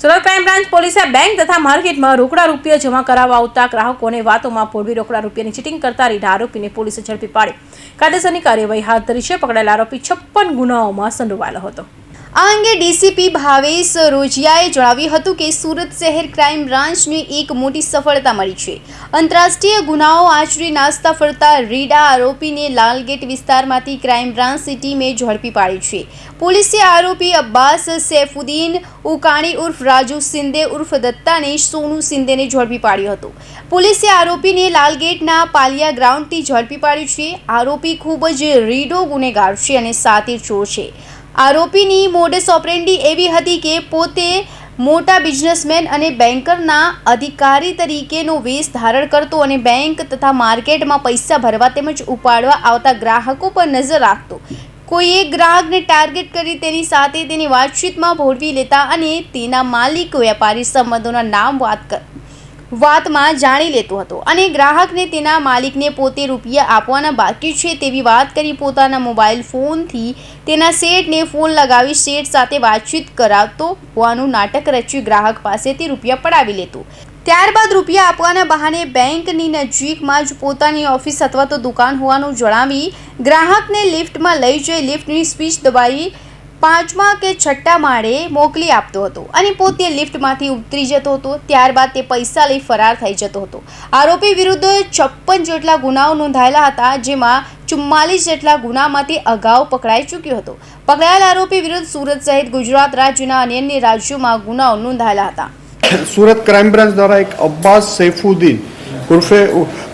Surat crime branch પોલીસે bank તથા માર્કેટમાં રોકડા રૂપિયા જમા કરાવવા આવતા ગ્રાહકોને વાતોમાં પોળવી રોકડા રૂપિયાની ચીટિંગ કરતા રીઢા આરોપીને પોલીસે ઝડપી પાડી. કાયદેસરની કાર્યવાહી હાથ ધરી છે. પકડાયેલા આરોપી છપ્પન ગુનાઓમાં સંડોવાયેલો હતો. આ અંગે ડીસીપી ભાવેશ રોજિયાએ જણાવ્યું હતું કે સુરત શહેર ક્રાઇમ બ્રાન્ચને એક મોટી સફળતા મળી છે. આંતરરાષ્ટ્રીય ગુનાઓ આચરી નાસ્તા ફરતા રીડા આરોપીને લાલગેટ વિસ્તારમાંથી ક્રાઇમ બ્રાન્ચ ટીમે ઝડપી પાડી છે. પોલીસે આરોપી અબ્બાસ સૈફુદ્દીન, ઉકાણી ઉર્ફ રાજુ સિંદે ઉર્ફ દત્તાને સોનુ સિંદેને ઝડપી પાડ્યો હતો. પોલીસે આરોપીને લાલગેટના પાલિયા ગ્રાઉન્ડથી ઝડપી પાડ્યું છે. આરોપી ખૂબ જ રીડો ગુનેગાર છે અને સાતીર ચોર છે. આરોપીની મોડેસ ઓપરેન્ડી એવી હતી કે પોતે મોટા બિઝનેસમેન અને બેન્કરના અધિકારી તરીકેનો વેશ ધારણ કરતો અને બેંક તથા માર્કેટમાં પૈસા ભરવા તેમજ ઉપાડવા આવતા ગ્રાહકો પર નજર રાખતો. કોઈ એક ગ્રાહકને ટાર્ગેટ કરી તેની સાથે તેની વાતચીતમાં ભોળવી લેતા અને તેના માલિક વેપારી સંબંધોના નામ વાત કર વાતમાં જાણી લેતો હતો અને ગ્રાહકને તેના માલિકને પોતે રૂપિયા આપવાના બાકી છે તેવી વાત કરી પોતાના મોબાઈલ ફોનથી તેના શેઠને ફોન લગાવી શેઠ સાથે વાતચીત કરાવતો હોવાનું નાટક રચ્યું. ગ્રાહક પાસેથી રૂપિયા પડાવી લેતો. ત્યારબાદ રૂપિયા આપવાના બહાને બેંકની નજીકમાં જ પોતાની ઓફિસ અથવા તો દુકાન હોવાનું જણાવી ગ્રાહકને લિફ્ટમાં લઈ જઈ લિફ્ટની સ્વિચ દબાવી પાંચમા કે છઠ્ઠા માળે મોકલી આપતો હતો અને પોતે લિફ્ટમાંથી ઉતરી જતો હતો, ત્યારબાદ તે પૈસા લઈ ફરાર થઈ જતો હતો. આરોપી વિરુદ્ધ છપ્પન જેટલા ગુનાઓ નોંધાયેલા હતા, જેમાં ચુમ્માલીસ જેટલા ગુનામાંથી અગાઉ પકડાઈ ચૂક્યો હતો. પકડાયેલ આરોપી વિરુદ્ધ સુરત સહિત ગુજરાત રાજ્યના અને અન્ય રાજ્યોમાં ગુનાઓ નોંધાયેલા હતા. સુરત ક્રાઇમ બ્રાન્ચ દ્વારા એક અબ્બાસ સૈફુદ્દીન ઉર્ફે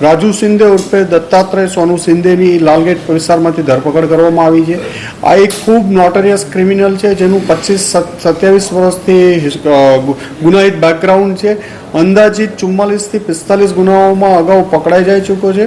રાજુ સિંધે ઉર્ફે દત્તાત્રેય સોનુ શિંદેની લાલગેટ વિસ્તારમાંથી ધરપકડ કરવામાં આવી છે. આ એક ખૂબ નોટરિયસ ક્રિમિનલ છે, જેનું પચીસ સત્યાવીસ વર્ષથી ગુનાહિત બેકગ્રાઉન્ડ છે. અંદાજિત ચુમ્માલીસથી પિસ્તાલીસ ગુનાઓમાં અગાઉ પકડાઈ જઈ ચૂક્યો છે.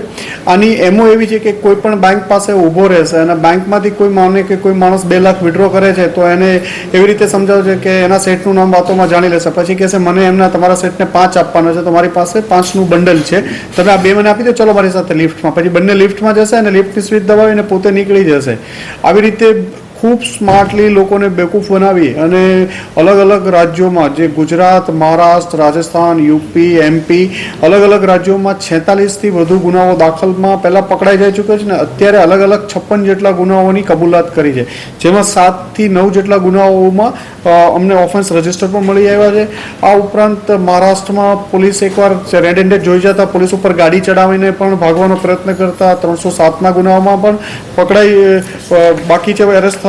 આની એમો એવી છે કે કોઈ પણ બેંક પાસે ઊભો રહેશે અને બેંકમાંથી કોઈ માને કે કોઈ માણસ બે લાખ વિડ્રો કરે છે, તો એને એવી રીતે સમજાવશે કે એના સેટનું નામ વાતોમાં જાણી લેશે. પછી કહેશે, મને એમના તમારા સેટને પાંચ આપવાના છે, તમારી પાસે પાંચનું બંડલ છે. તમે આ બે મને આપી દો, ચલો મારી સાથે લિફ્ટમાં પછી બંને લિફ્ટમાં જશે અને લિફ્ટની સ્વિચ દબાવીને પોતે નીકળી જશે. આવી રીતે ખૂબ સ્માર્ટલી લોકોને બેકૂફ બનાવી અને અલગ અલગ રાજ્યોમાં જે ગુજરાત, મહારાષ્ટ્ર, રાજસ્થાન, યુપી, એમપી અલગ અલગ રાજ્યોમાં છેતાલીસથી વધુ ગુનાઓ દાખલમાં પહેલાં પકડાઈ જઈ ચૂક્યો છે ને અત્યારે અલગ અલગ છપ્પન જેટલા ગુનાઓની કબૂલાત કરી છે. જેમાં સાતથી નવ જેટલા ગુનાઓમાં અમને ઓફેન્સ રજિસ્ટર પણ મળી આવ્યા છે. આ ઉપરાંત મહારાષ્ટ્રમાં પોલીસ એકવાર રેડ હેન્ડેડ જોઈ જતા પોલીસ ઉપર ગાડી ચડાવીને પણ ભાગવાનો પ્રયત્ન કરતા ત્રણસો સાતના ગુનાઓમાં પણ પકડાઈ બાકી છે એરેસ્ટ